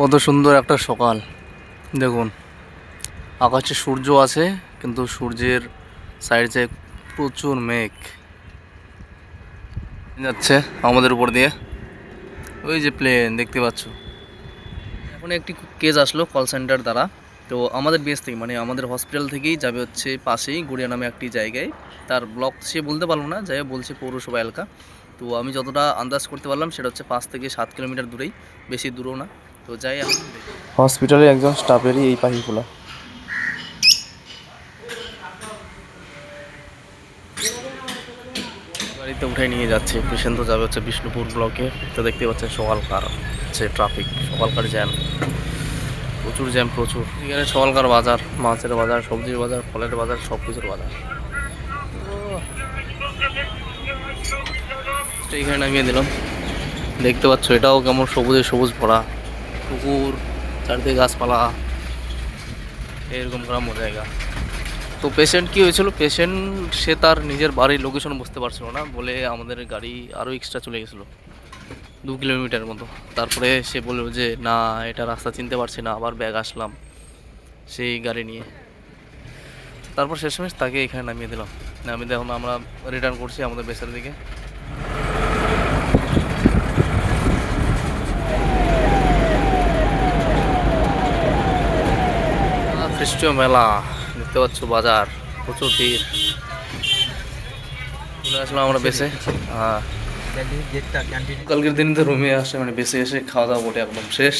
কত সুন্দর একটা সকাল। দেখুন, আকাশে সূর্য আছে, কিন্তু সূর্যের সাইডে প্রচুর মেঘ। যাচ্ছে আমাদের উপর দিয়ে। ওই যে প্লেন দেখতে পাচ্ছ। এখন একটি কেস আসলো কল সেন্টার দ্বারা। তো আমাদের বেস থেকে মানে আমাদের হসপিটাল থেকেই যাবে হচ্ছে পাশেই গড়িয়া নামে একটি জায়গায়। তার ব্লক সে বলতে পারল না, যাই বলছে পৌরসভা এলাকা। তো আমি যতটা আন্দাজ করতে পারলাম, সেটা হচ্ছে পাঁচ থেকে সাত কিলোমিটার দূরেই, বেশি দূরও না। তো যাই এখন হসপিটালে একজন স্টাফেরই এই পাখিগুলো গাড়িতে উঠে নিয়ে যাচ্ছে। পেশেন্ট তো যাবে হচ্ছে বিষ্ণুপুর ব্লকে। তো দেখতে পাচ্ছেন সকালকার হচ্ছে ট্রাফিক সকালকার জ্যাম প্রচুর জ্যাম প্রচুর। এখানে সকালকার বাজার মাছের বাজার সবজির বাজার ফলের বাজার সব কিছুর বাজার। তো এখানে নামিয়ে দিলাম। দেখতে পাচ্ছ এটাও কেমন সবুজে সবুজ ভরা। পুকুর, চারদিকে গাছপালা, এরকম গ্রাম্য জায়গা। তো পেশেন্ট কি হয়েছিল? পেশেন্ট সে তার নিজের বাড়ির লোকেশন বুঝতে পারছিল না, বলে আমাদের গাড়ি আরও এক্সট্রা চলে গেছিল, দু কিলোমিটার মতো। তারপরে সে বলল যে, না, এটা রাস্তা চিনতে পারছি না, আবার ব্যাগ আসলাম সেই গাড়ি নিয়ে। তারপর শেষমেশ তাকে এখানে নামিয়ে দিলাম। নামিয়ে দিয়ে এখন আমরা রিটার্ন করছি আমাদের বেসের দিকে। খ্রিস্টীয় মেলা দেখতে পাচ্ছ বাজার প্রচুর ভিড়। চলে আসলাম আমরা বেসে। হ্যাঁ। কালকের দিন তো রুমে আসে মানে বেসে এসে খাওয়া দাওয়া বটে একদম শেষ।